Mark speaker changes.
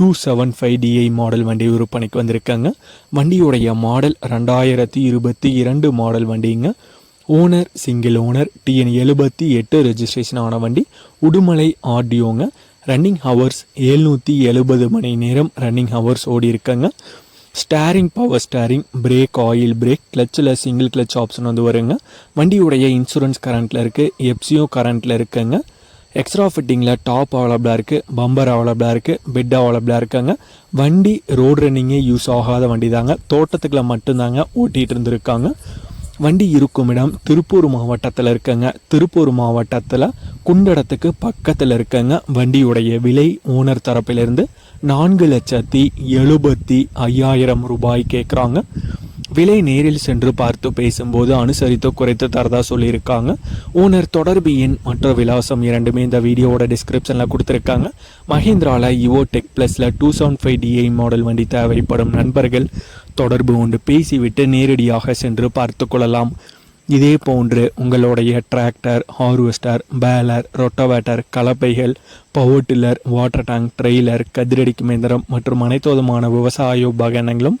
Speaker 1: two seven five DI model வண்டி விற்பனைக்கு வந்திருக்காங்க. வண்டியுடைய மாடல் ரெண்டாயிரத்தி இருபத்தி இரண்டு மாடல் வண்டிங்க. ஓனர் சிங்கிள் ஓனர் டிஎன் எழுபத்தி எட்டு ரெஜிஸ்ட்ரேஷன் ஆன வண்டி. உடுமலை ஆர்டியோங்க ரன்னிங் ஹவர்ஸ் எழுநூற்றி எழுபது மணி நேரம் ரன்னிங் ஹவர்ஸ் ஓடி இருக்காங்க. Steering power steering brake oil brake கிளச்சில் single clutch option வந்து வருங்க. வண்டியுடைய இன்சூரன்ஸ் கரண்ட்டில் இருக்குது எப்சியோ கரண்ட்டில் இருக்குங்க. எக்ஸ்ட்ரா ஃபிட்டிங்கில் டாப் அவைலபிளாக இருக்குது பம்பர் அவைலபிளாக இருக்குது பெட் அவைலபிளாக இருக்காங்க. வண்டி ரோடு ரன்னிங்கே யூஸ் ஆகாத வண்டி தாங்க. தோட்டத்துக்குள்ள மட்டும்தாங்க ஓட்டிகிட்டு இருந்திருக்காங்க. வண்டி இருக்கும் இடம் திருப்பூர் மாவட்டத்தில் இருக்கங்க. திருப்பூர் மாவட்டத்தில் குண்டடத்துக்கு பக்கத்தில் இருக்கங்க. வண்டியுடைய விலை ஓனர் தரப்பிலிருந்து நான்கு லட்சத்தி எழுபத்தி ஐயாயிரம் ரூபாய் கேட்குறாங்க விலை நேரில் சென்று பார்த்து பேசும்போது அனுசரித்து குறைத்து தரதா சொல்லியிருக்காங்க. ஓனர் தொடர்பு எண் மற்ற விலாசம் இரண்டுமே இந்த வீடியோவோட டிஸ்கிரிப்ஷனில் கொடுத்துருக்காங்க. மஹிந்திராவில் இவோ டெக் ப்ளஸில் two seven five DI model வண்டி தேவைப்படும் நண்பர்கள் தொடர்பு கொண்டு பேசிவிட்டு நேரடியாக சென்று பார்த்து கொள்ளலாம். இதே போன்று உங்களுடைய tractor harvester baler rotavator கலப்பைகள் power tiller water tank trailer கதிரடிக்கு இயந்திரம் மற்றும் அனைத்து விதமான விவசாய உபகரணங்களும்